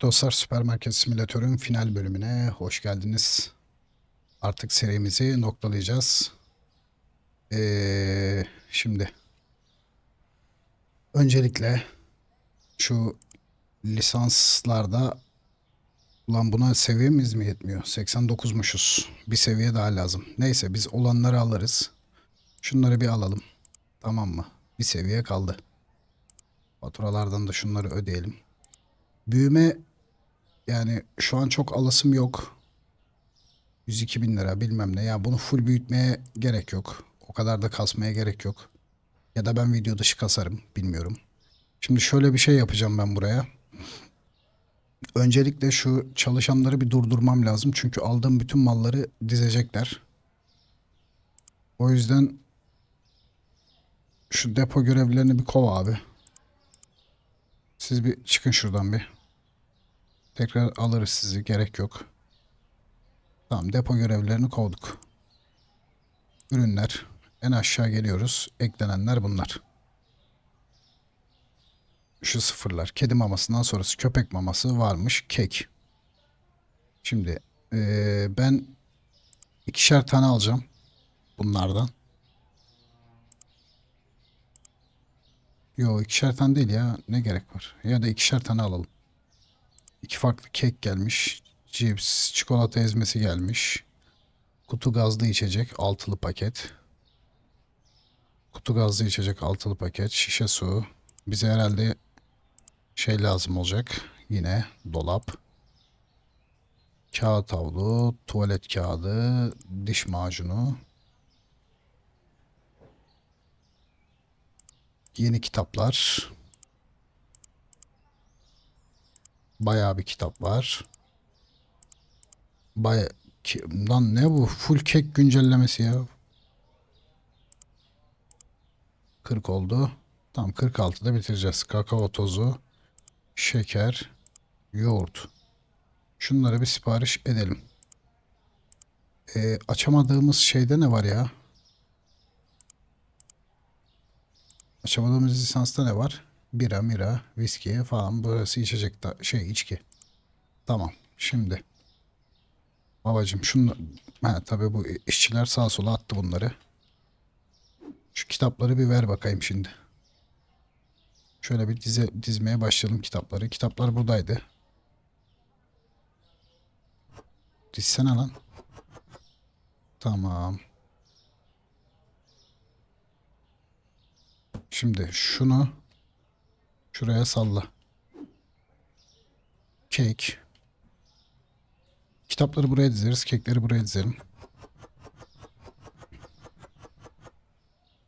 Dostlar Süpermarket Simülatör'ün final bölümüne hoş geldiniz. Artık serimizi noktalayacağız. Ee, şimdi öncelikle şu lisanslarda ulan buna seviyemiz mi yetmiyor? 89'muşuz. Bir seviye daha lazım. Neyse biz olanları alırız. Şunları bir alalım. Tamam mı? Bir seviye kaldı. Faturalardan da şunları ödeyelim. Büyüme yani şu an çok alasım yok. 102 bin lira bilmem ne. Ya bunu full büyütmeye gerek yok. O kadar da kasmaya gerek yok. Ya da ben video dışı kasarım. Bilmiyorum. Şimdi şöyle bir şey yapacağım ben buraya. Öncelikle şu çalışanları bir durdurmam lazım. Çünkü aldığım bütün malları dizecekler. O yüzden şu depo görevlilerini bir kov abi. Siz bir çıkın şuradan bir. Tekrar alırız sizi. Gerek yok. Tamam depo görevlilerini kovduk. Ürünler. En aşağı geliyoruz. Eklenenler bunlar. Şu sıfırlar. Kedi mamasından sonrası köpek maması varmış. Kek. Şimdi eee, ben ikişer tane alacağım. Bunlardan. Yo ikişer tane değil ya. Ne gerek var? Ya da ikişer tane alalım. İki farklı kek gelmiş. Cips, çikolata ezmesi gelmiş. Kutu gazlı içecek altılı paket. Kutu gazlı içecek altılı paket. Şişe su. Bize herhalde şey lazım olacak. Yine dolap. Kağıt havlu, tuvalet kağıdı, diş macunu. Yeni kitaplar. Bayağı bir kitap var. Baya lan ne bu? Full kek güncellemesi ya. 40 oldu. Tamam 46'da bitireceğiz. Kakao tozu, şeker, yoğurt. Şunları bir sipariş edelim. Ee, açamadığımız şeyde ne var ya? Açamadığımız lisansta ne var? Bira, mira, viski falan. Burası içecek da şey içki. Tamam. Şimdi. Babacım şunu ha, tabii bu işçiler sağa sola attı bunları. Şu kitapları bir ver bakayım şimdi. Şöyle bir dize, dizmeye başlayalım kitapları. Kitaplar buradaydı. Dizsene lan. Tamam. Şimdi şunu şuraya salla. Kek. Kitapları buraya dizeriz. Kekleri buraya dizelim.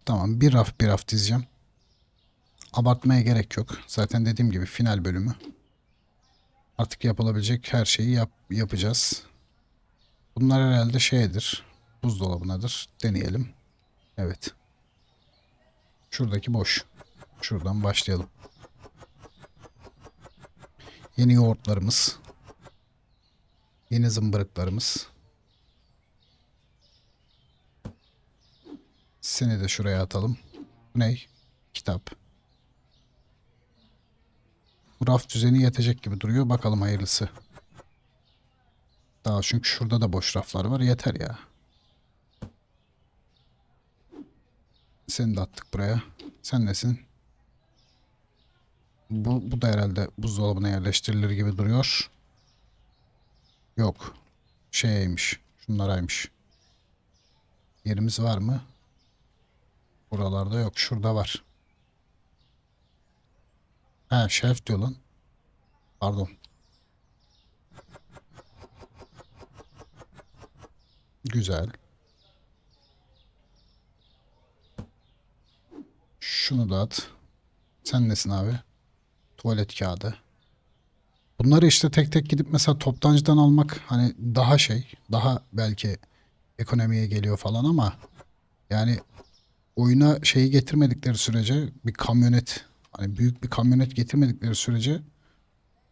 Tamam. Bir raf bir raf dizeceğim. Abartmaya gerek yok. Zaten dediğim gibi final bölümü. Artık yapılabilecek her şeyi yap, yapacağız. Bunlar herhalde şeydir. Buzdolabınadır. Deneyelim. Evet. Şuradaki boş. Şuradan başlayalım. Yeni yoğurtlarımız. Yeni zımbırıklarımız. Seni de şuraya atalım. Bu ne? Kitap. Bu raf düzeni yetecek gibi duruyor. Bakalım hayırlısı. Daha çünkü şurada da boş raflar var. Yeter ya. Seni de attık buraya. Sen nesin? Bu, bu da herhalde buzdolabına yerleştirilir gibi duruyor. Yok. Şeymiş. Şunlaraymış. Yerimiz var mı? Buralarda yok. Şurada var. Ha şef diyor lan. Pardon. Güzel. Şunu da at. Sen nesin abi? Tuvalet kağıdı. Bunları işte tek tek gidip mesela toptancıdan almak hani daha şey, daha belki ekonomiye geliyor falan ama yani oyuna şeyi getirmedikleri sürece bir kamyonet hani büyük bir kamyonet getirmedikleri sürece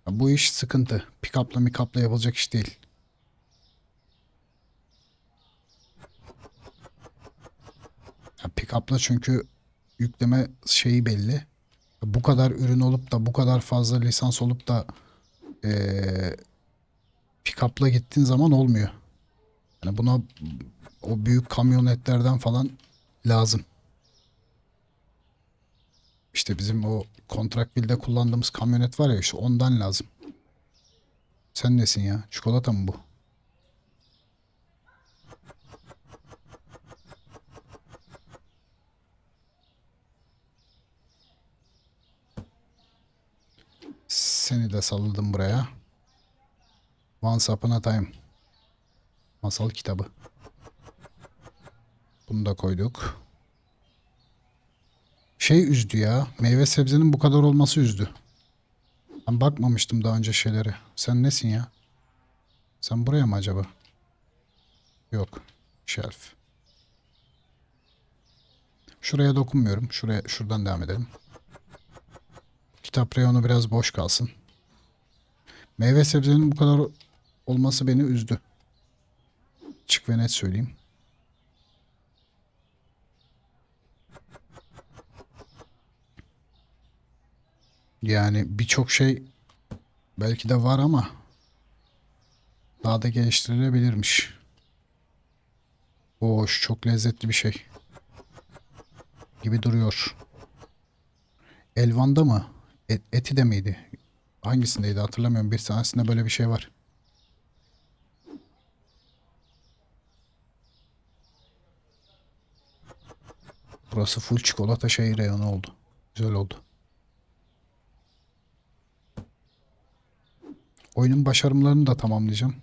bu iş sıkıntı. Pick-up'la mikapla yapılacak iş değil. Ya pick-up'la çünkü yükleme şeyi belli. Bu kadar ürün olup da bu kadar fazla lisans olup da Ee, pick-up'la gittiğin zaman olmuyor. Yani buna o büyük kamyonetlerden falan lazım. İşte bizim o Kontrakvil'de kullandığımız kamyonet var ya işte ondan lazım. Sen nesin ya? Çikolata mı bu? Seni de salladım buraya. Once Upon a Time. Masal kitabı. Bunu da koyduk. Şey üzdü ya. Meyve sebzenin bu kadar olması üzdü. Ben bakmamıştım daha önce şeylere. Sen nesin ya? Sen buraya mı acaba? Yok. Shelf. Şuraya dokunmuyorum. Şuraya şuradan devam edelim. Kitap reyonu biraz boş kalsın. Meyve sebzenin bu kadar olması beni üzdü. Çık ve net söyleyeyim. Yani birçok şey belki de var ama daha da geliştirilebilirmiş. Hoş, çok lezzetli bir şey. Gibi duruyor. Elvan'da mı? Et, eti de miydi? Hangisindeydi hatırlamıyorum. Bir tanesinde böyle bir şey var. Burası full çikolata şey reyonu oldu. Güzel oldu. Oyunun başarımlarını da tamamlayacağım.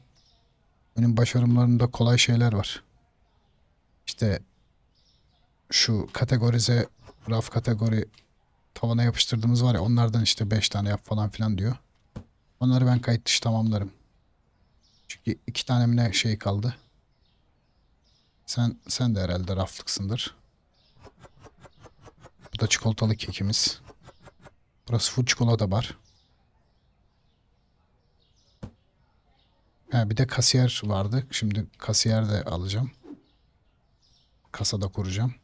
Oyunun başarımlarında kolay şeyler var. İşte şu kategorize raf kategori tavana yapıştırdığımız var ya onlardan işte 5 tane yap falan filan diyor. Onları ben kayıt dışı tamamlarım. Çünkü iki tane ne şey kaldı. Sen sen de herhalde raflıksındır. Bu da çikolatalı kekimiz. Burası full çikolata bar. Ha, bir de kasiyer vardı. Şimdi kasiyer de alacağım. Kasada kuracağım.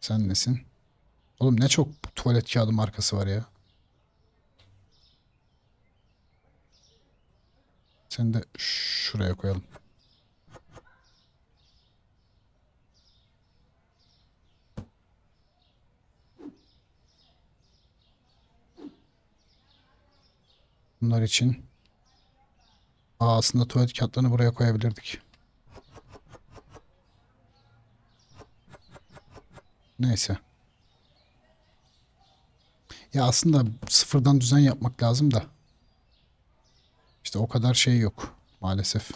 Sen nesin? Oğlum ne çok tuvalet kağıdı markası var ya. Sen de şuraya koyalım. Bunlar için Aa, aslında tuvalet kağıtlarını buraya koyabilirdik. Neyse. Ya aslında sıfırdan düzen yapmak lazım da. İşte o kadar şey yok maalesef.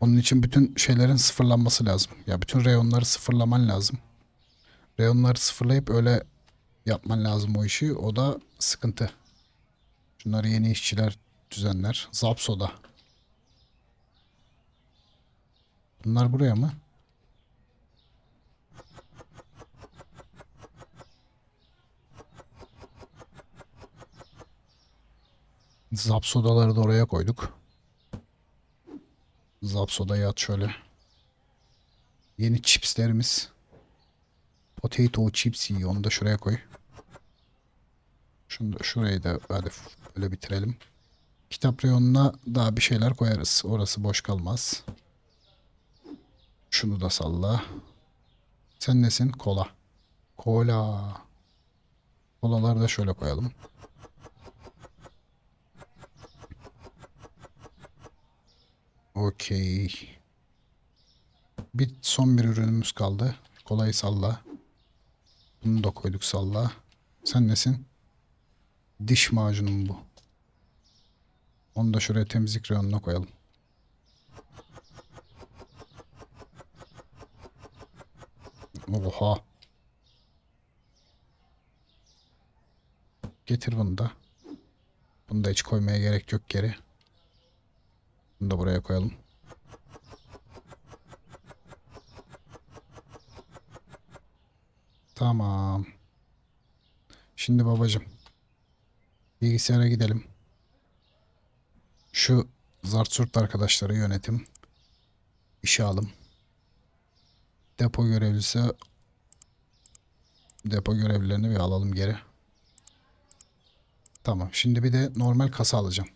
Onun için bütün şeylerin sıfırlanması lazım. Ya bütün reyonları sıfırlaman lazım. Reyonları sıfırlayıp öyle yapman lazım o işi. O da sıkıntı. Şunları yeni işçiler düzenler. Zapsoda. Bunlar buraya mı? Zapsodaları da oraya koyduk. Zapsodayı at şöyle. Yeni chipslerimiz. Potato chips'i onu da şuraya koy. Şunu da şurayı da hadi böyle bitirelim. Kitap reyonuna daha bir şeyler koyarız. Orası boş kalmaz. Şunu da salla. Sen nesin? Kola. Kola. Kolaları da şöyle koyalım. Okey. Bir son bir ürünümüz kaldı. Kolayı salla. Bunu da koyduk salla. Sen nesin? Diş macunum bu. Onu da şuraya temizlik reyonuna koyalım. Oha. Getir bunu da. Bunu da hiç koymaya gerek yok geri. Bunu da buraya koyalım. Tamam. Şimdi babacım. Bilgisayara gidelim. Şu Zartsurt arkadaşları yönetim. işe alım. Depo görevlisi depo görevlilerini bir alalım geri. Tamam. Şimdi bir de normal kasa alacağım.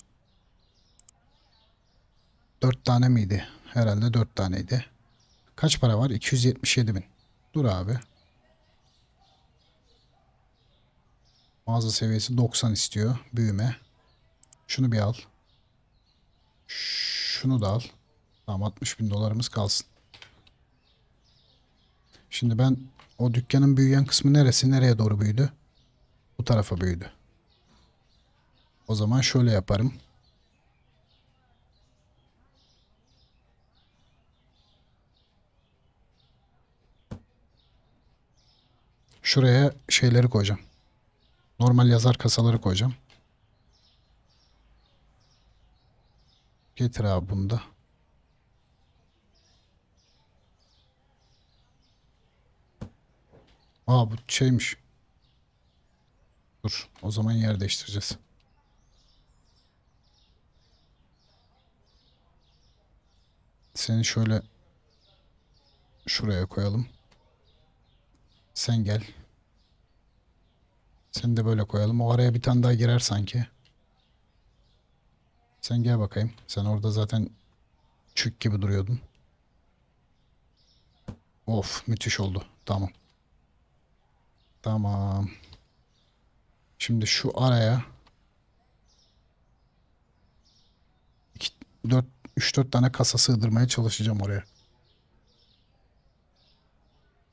4 tane miydi? Herhalde 4 taneydi. Kaç para var? 277 bin. Dur abi. Mağaza seviyesi 90 istiyor. Büyüme. Şunu bir al. Şunu da al. Tamam 60 bin dolarımız kalsın. Şimdi ben o dükkanın büyüyen kısmı neresi? Nereye doğru büyüdü? Bu tarafa büyüdü. O zaman şöyle yaparım. Şuraya şeyleri koyacağım. Normal yazar kasaları koyacağım. Getir abi bunu da. Aa bu şeymiş. Dur. O zaman yer değiştireceğiz. Seni şöyle şuraya koyalım. Sen gel. Seni de böyle koyalım. O araya bir tane daha girer sanki. Sen gel bakayım. Sen orada zaten çük gibi duruyordun. Of müthiş oldu. Tamam. Tamam. Şimdi şu araya 4 3-4 tane kasa sığdırmaya çalışacağım oraya.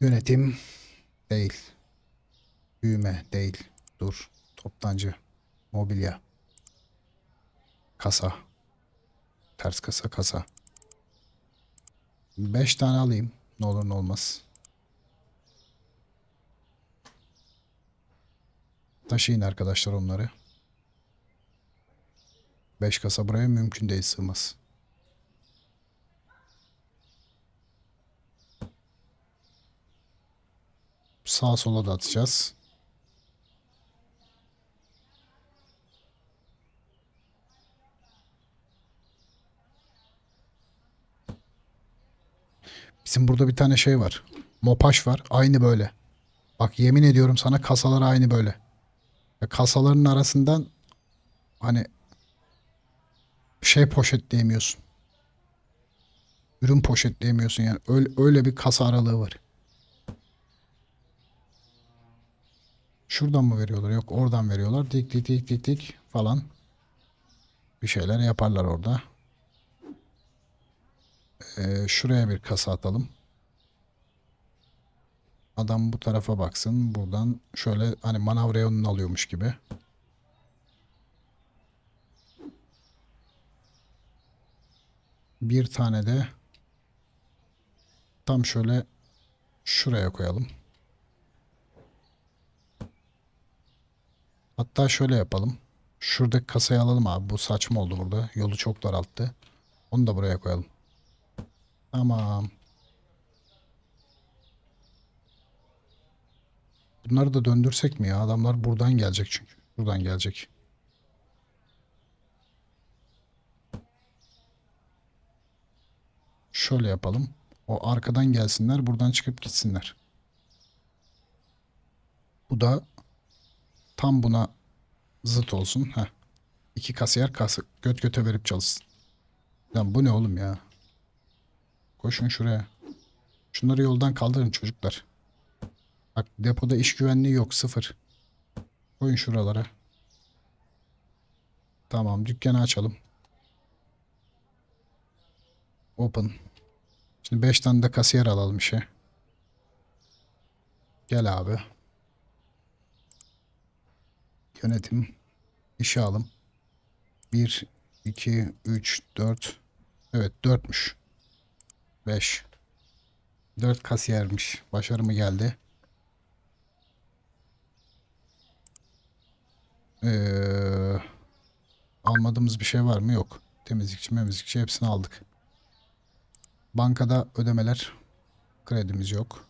Yönetim değil. Büyüme değil. Dur. Toptancı. Mobilya. Kasa. Ters kasa kasa. 5 tane alayım. Ne olur ne olmaz. Taşıyın arkadaşlar onları. 5 kasa buraya mümkün değil sığmaz. Sağa sola da atacağız. Bizim burada bir tane şey var. Mopaş var. Aynı böyle. Bak yemin ediyorum sana kasalar aynı böyle. Ve kasaların arasından hani şey poşetleyemiyorsun. Ürün poşetleyemiyorsun yani. Öyle, öyle bir kasa aralığı var. Şuradan mı veriyorlar? Yok oradan veriyorlar. Dik dik dik dik dik falan. Bir şeyler yaparlar orada. Ee, şuraya bir kasa atalım. Adam bu tarafa baksın. Buradan şöyle hani manav reyonunu alıyormuş gibi. Bir tane de tam şöyle şuraya koyalım. Hatta şöyle yapalım. Şuradaki kasayı alalım abi. Bu saçma oldu burada. Yolu çok daralttı. Onu da buraya koyalım. Tamam. Bunları da döndürsek mi ya? Adamlar buradan gelecek çünkü. Buradan gelecek. Şöyle yapalım. O arkadan gelsinler, buradan çıkıp gitsinler. Bu da tam buna zıt olsun. Heh. İki kasiyer kası göt göte verip çalışsın. Lan bu ne oğlum ya? Koşun şuraya. Şunları yoldan kaldırın çocuklar. Bak depoda iş güvenliği yok sıfır. Koyun şuralara. Tamam dükkanı açalım. Open. Şimdi 5 tane de kasiyer alalım işe. Gel abi. Yönetim. İşe alım. 1, 2, 3, 4. Evet 4'müş. 5. 4 kasiyermiş. Başarı mı geldi? Ee, almadığımız bir şey var mı? Yok. Temizlikçi, memizlikçi hepsini aldık. Bankada ödemeler. Kredimiz yok.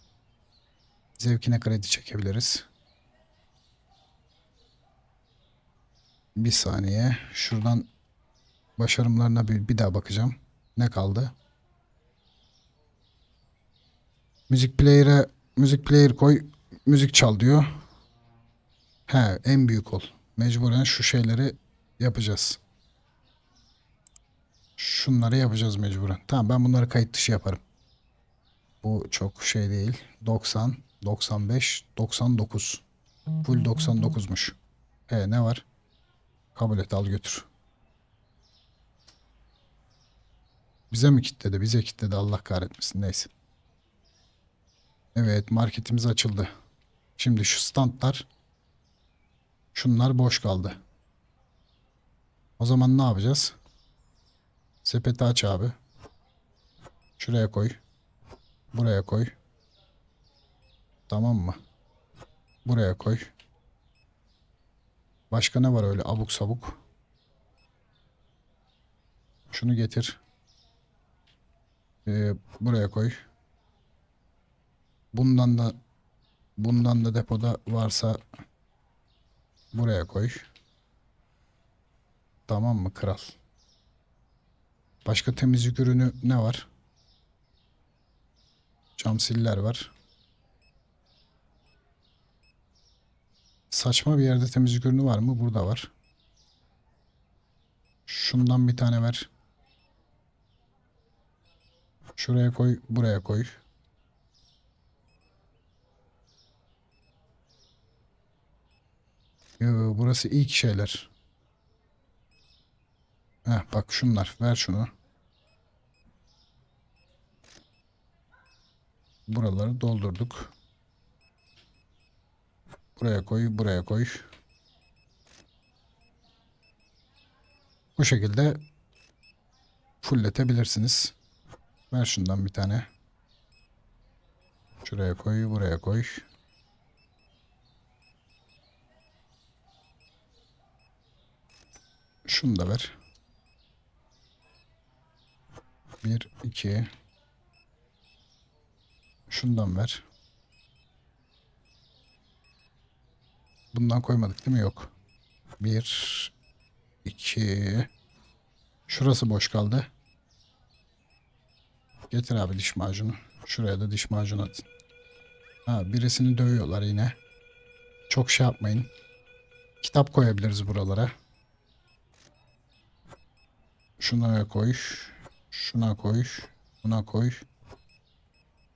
Zevkine kredi çekebiliriz. Bir saniye. Şuradan başarımlarına bir, bir daha bakacağım. Ne kaldı? Müzik player'e müzik player koy. Müzik çal diyor. He en büyük ol. Mecburen şu şeyleri yapacağız. Şunları yapacağız mecburen. Tamam ben bunları kayıt dışı yaparım. Bu çok şey değil. 90, 95, 99. Full 99'muş. E ne var? Kabul et al götür. Bize mi kitledi? Bize kitledi Allah kahretmesin. Neyse. Evet marketimiz açıldı. Şimdi şu standlar şunlar boş kaldı. O zaman ne yapacağız? Sepeti aç abi. Şuraya koy. Buraya koy. Tamam mı? Buraya koy. Başka ne var öyle abuk sabuk? Şunu getir. Ee, buraya koy. Bundan da bundan da depoda varsa buraya koy. Tamam mı kral? Başka temizlik ürünü ne var? Cam siller var. Saçma bir yerde temizlik ürünü var mı? Burada var. Şundan bir tane ver. Şuraya koy, buraya koy. Yo, burası ilk şeyler. Heh, bak şunlar. Ver şunu. Buraları doldurduk. Buraya koy, buraya koy. Bu şekilde fullletebilirsiniz. Ver şundan bir tane. Şuraya koy, buraya koy. Şunu da ver. Bir, iki. Şundan ver. Bundan koymadık değil mi? Yok. Bir, iki. Şurası boş kaldı. Getir abi diş macunu. Şuraya da diş macunu atın. Ha, birisini dövüyorlar yine. Çok şey yapmayın. Kitap koyabiliriz buralara. Şuna koy. Şuna koy. Buna koy.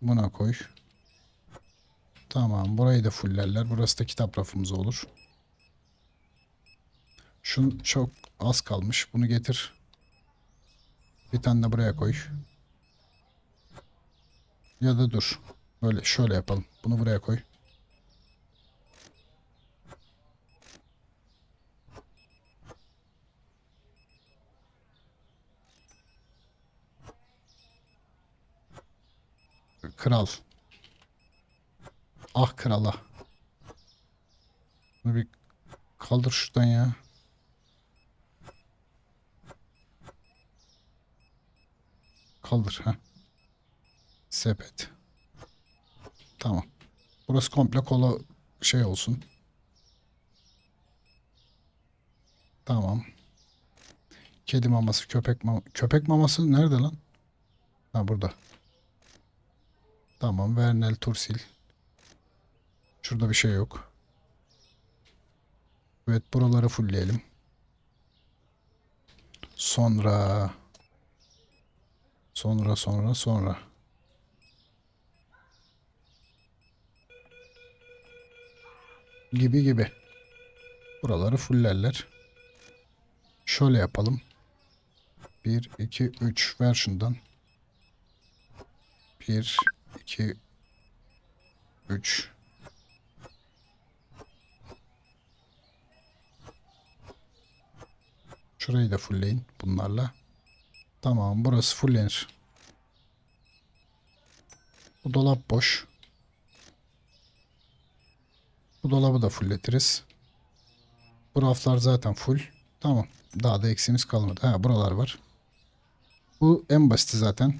Buna koy. Tamam. Burayı da fullerler. Burası da kitap rafımız olur. Şun çok az kalmış. Bunu getir. Bir tane de buraya koy. Ya da dur. Böyle şöyle yapalım. Bunu buraya koy. Kral. Ah krala. Bunu bir kaldır şuradan ya. Kaldır ha. Sepet. Tamam. Burası komple kola şey olsun. Tamam. Kedi maması, köpek mama. Köpek maması nerede lan? Ha burada. Tamam. Vernel Tursil. Şurada bir şey yok. Evet buraları fullleyelim. Sonra sonra sonra sonra gibi gibi. Buraları fullerler. Şöyle yapalım. 1 2 3 ver şundan. 1 2 3 Şurayı da fullleyin bunlarla. Tamam burası fullenir. Bu dolap boş. Bu dolabı da fulletiriz. Bu raflar zaten full. Tamam. Daha da eksiğimiz kalmadı. Ha buralar var. Bu en basiti zaten.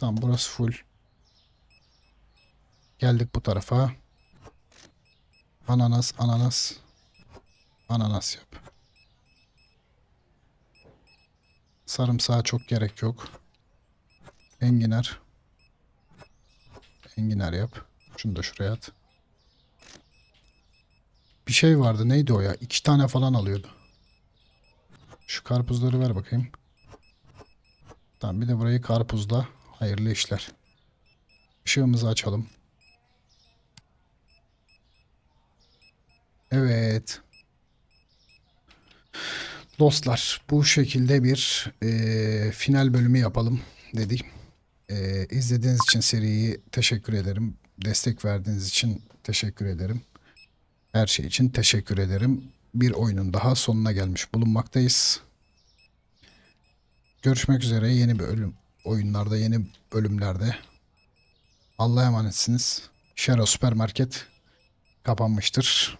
Tamam burası full. Geldik bu tarafa. Ananas, ananas. Ananas yap. Sarımsağa çok gerek yok. Enginar. Enginar yap. Şunu da şuraya at. Bir şey vardı. Neydi o ya? İki tane falan alıyordu. Şu karpuzları ver bakayım. Tamam bir de burayı karpuzla. Hayırlı işler. Işığımızı açalım. Evet. Dostlar bu şekilde bir eee, final bölümü yapalım dedik. Eee izlediğiniz için seriyi teşekkür ederim. Destek verdiğiniz için teşekkür ederim. Her şey için teşekkür ederim. Bir oyunun daha sonuna gelmiş bulunmaktayız. Görüşmek üzere yeni bir bölüm oyunlarda yeni bölümlerde. Allah'a emanetsiniz. Şero Süpermarket kapanmıştır.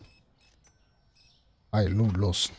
Hayırlı uğurlu olsun.